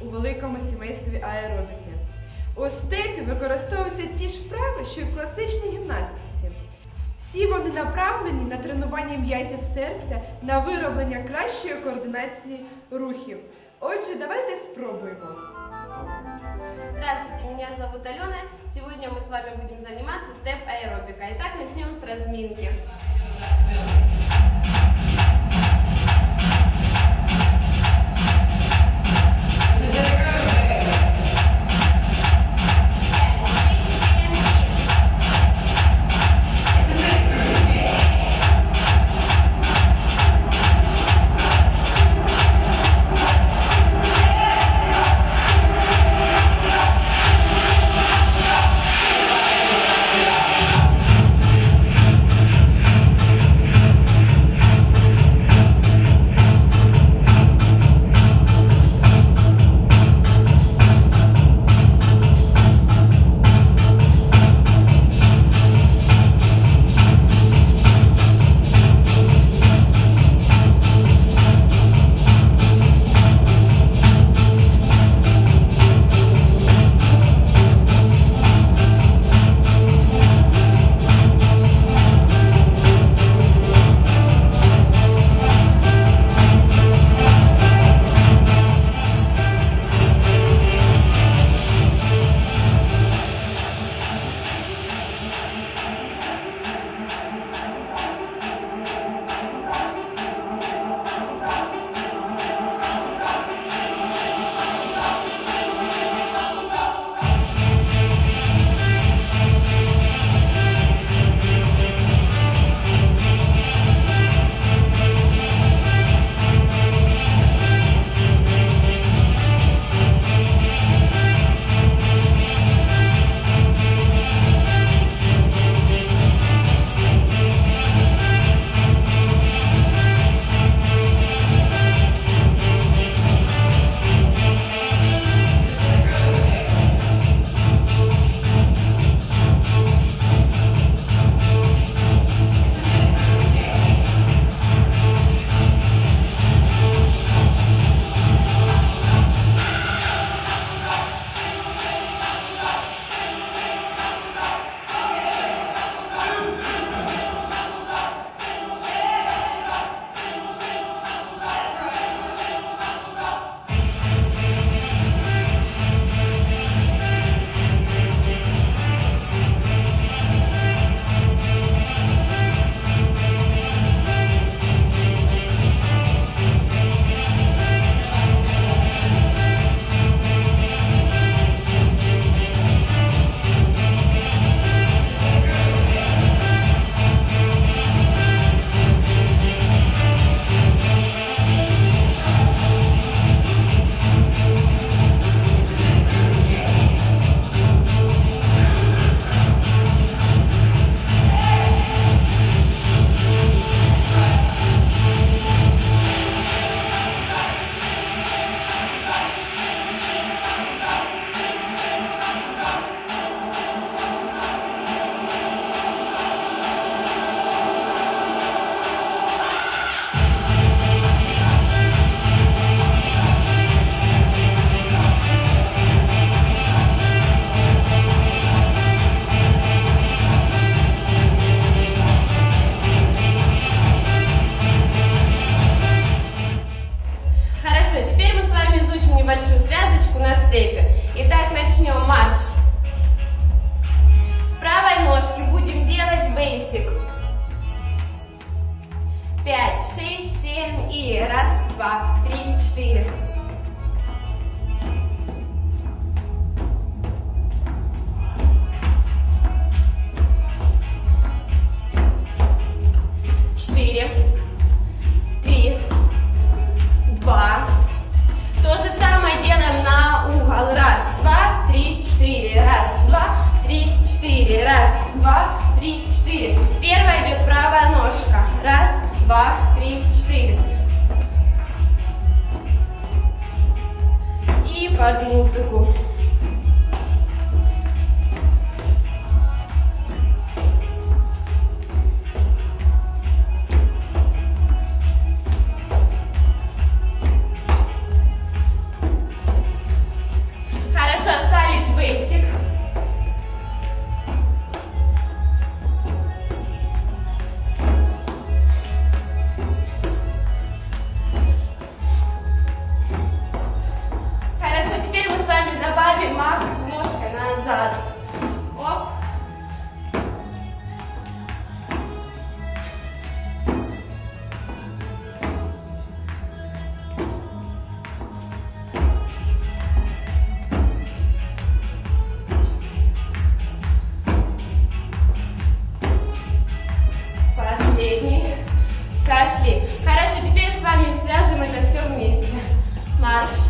у великому сімействі аеробіки. У степі використовуються ті ж вправи, що й в класичній гімнастиці. Всі вони направлені на тренування м'язів серця, на вироблення кращої координації рухів. Отже, давайте спробуємо. Здравствуйте, меня зовут Алена. Сегодня мы с вами будем заниматься степ-аэробикой. Итак, начнем с разминки. Назад. Оп. Последний. Сошли. Хорошо, теперь с вами свяжем это все вместе. Марш.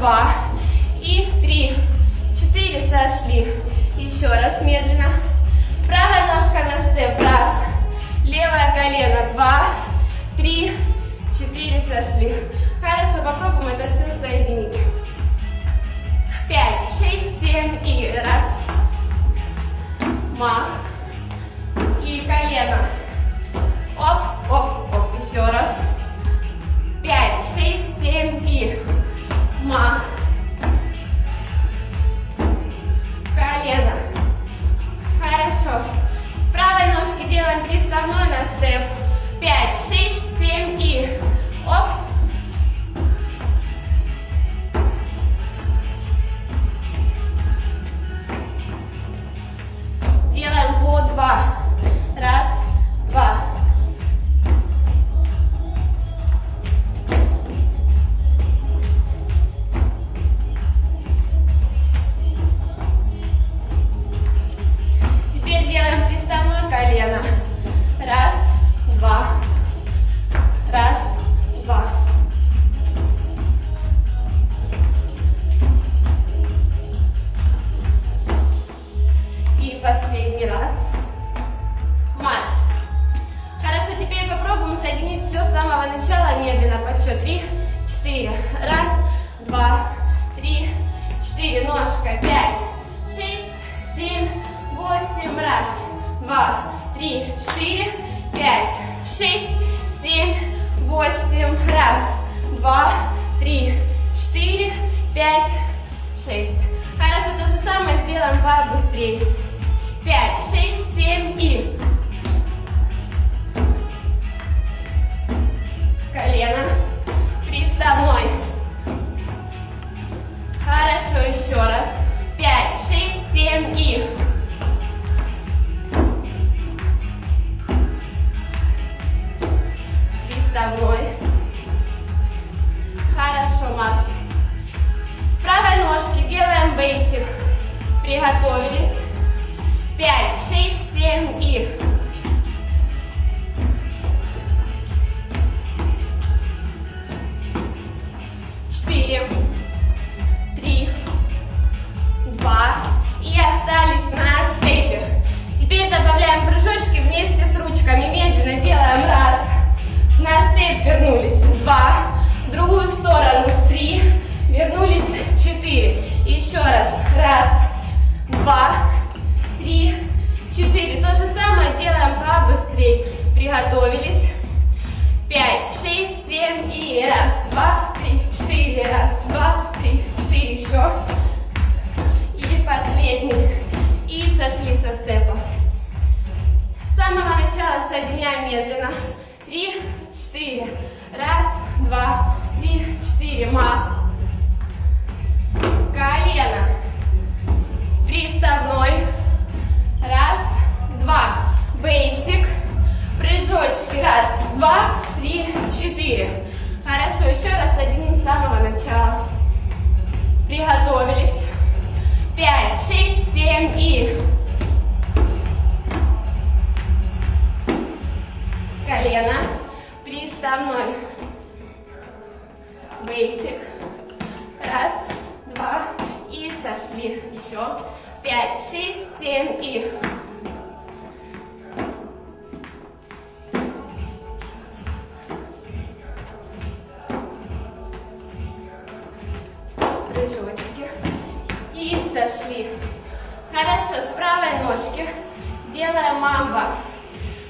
Два. И три. Четыре. Сошли. Еще раз медленно. Правая ножка на степ. Раз. Левое колено. Два. Три. Четыре. Сошли. Хорошо. Попробуем это все соединить. Пять, шесть, семь и раз. Мах. И колено. Оп, оп, оп. Еще раз. Мах. Колено. Хорошо. С правой ножки делаем приставной на степ. Пять, шесть, семь и оп. Побыстрее. Пять, шесть, семь и колено приставной. Хорошо, еще раз. Пять, шесть, семь и приставной. Приготовились. Пять, шесть, семь и степа. С самого начала соединяем медленно. Три, четыре. Раз, два, три, четыре. Мах. Колено. Приставной. Раз, два. Бейсик. Прыжочки. Раз, два, три, четыре. Хорошо, еще раз соединим с самого начала. Приготовились. Пять, прыжочки. И сошли. Хорошо, с правой ножки делаем мамба.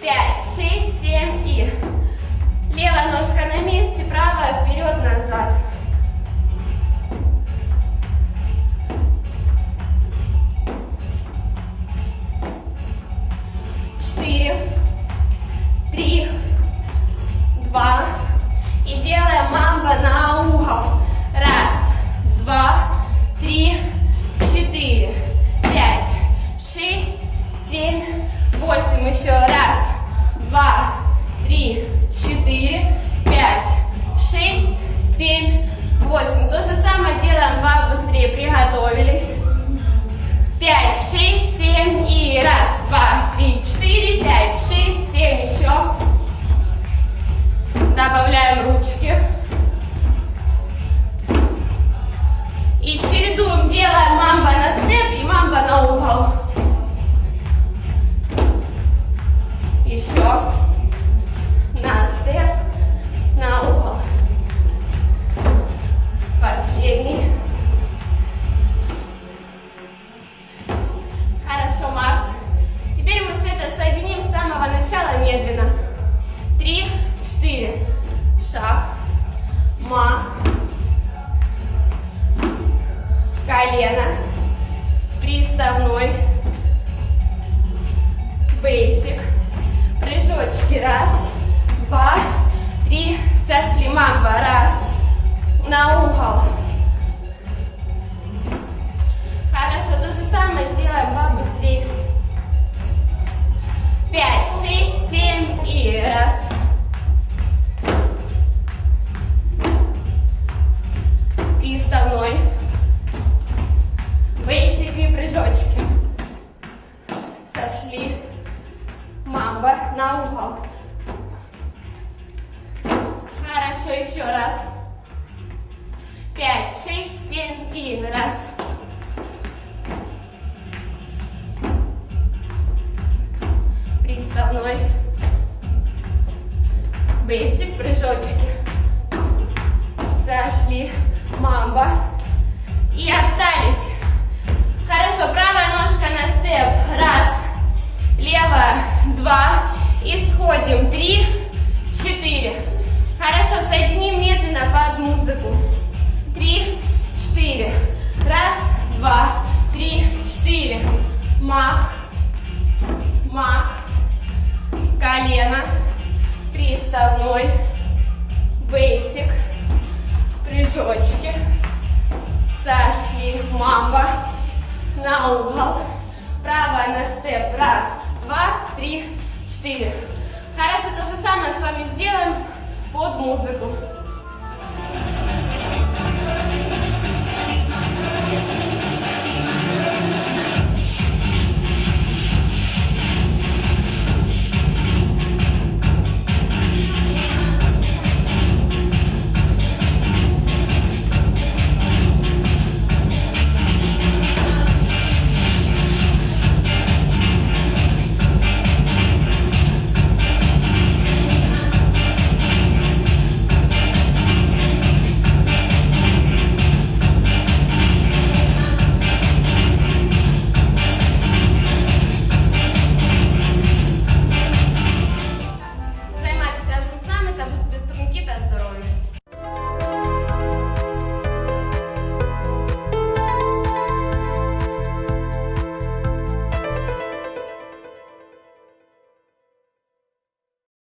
Пять, шесть, семь и левая ножка на месте, правая вперед, назад. Четыре, три, два. И делаем мамба на Добавляем ручки. И чередуем, делаем мамба на степ и мамба на угол. Еще. На степ, на угол. Последний. Хорошо, марш. Теперь мы все это соединим с самого начала медленно. Бейсик, прыжочки. Сошли. Мамба. И остались. Хорошо, правая ножка на степ. Раз. Левая. Два. И сходим. Три. Четыре. Хорошо, соединим медленно под музыку. Три. Четыре. Раз. Два. Три. Четыре. Мах. Мах. Колено. Приставной. Бейсик. Прыжочки. Сошли. Мамба. На угол. Правая на степ. Раз, два, три, четыре. Хорошо, то же самое с вами сделаем под музыку.